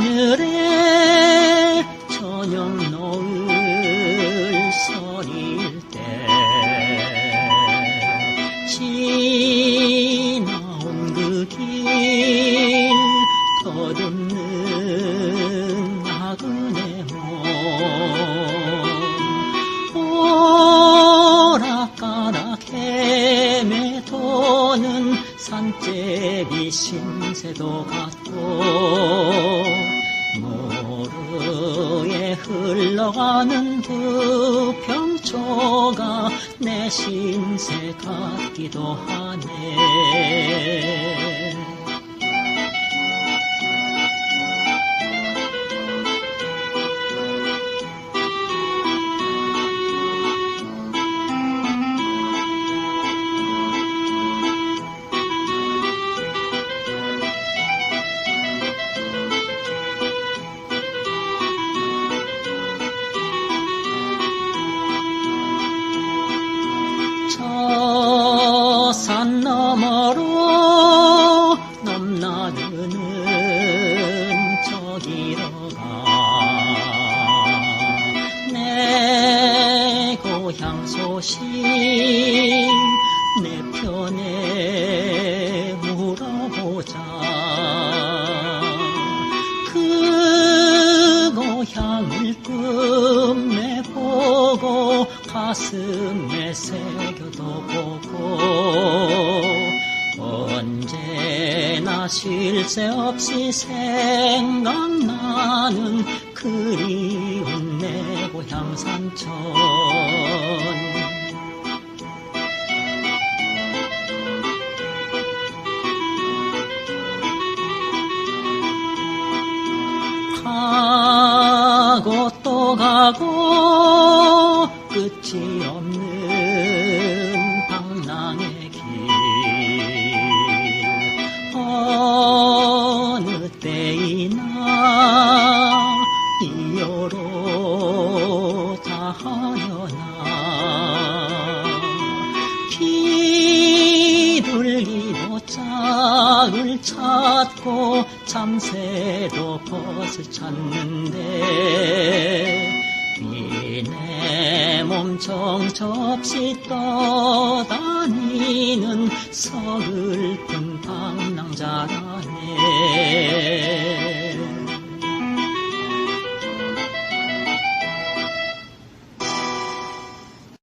하 산제비 신세도 같고 모르에 흘러가는 그 평초가 내 신세 같기도 하네 산 너머로 넘나드는 저기로가 내 고향 소식 내 편에 물어보자. 그 고향을 끝내보고 가슴에 새겨도 보고 언제나 쉴새 없이 생각나는 그리운 내 고향 산천 가고 또 가고 끝이 없는 방랑의 길 찾고 참새도 벗을 찾는데 이내 몸 정처없이 떠다니는 서글픈 방랑자라네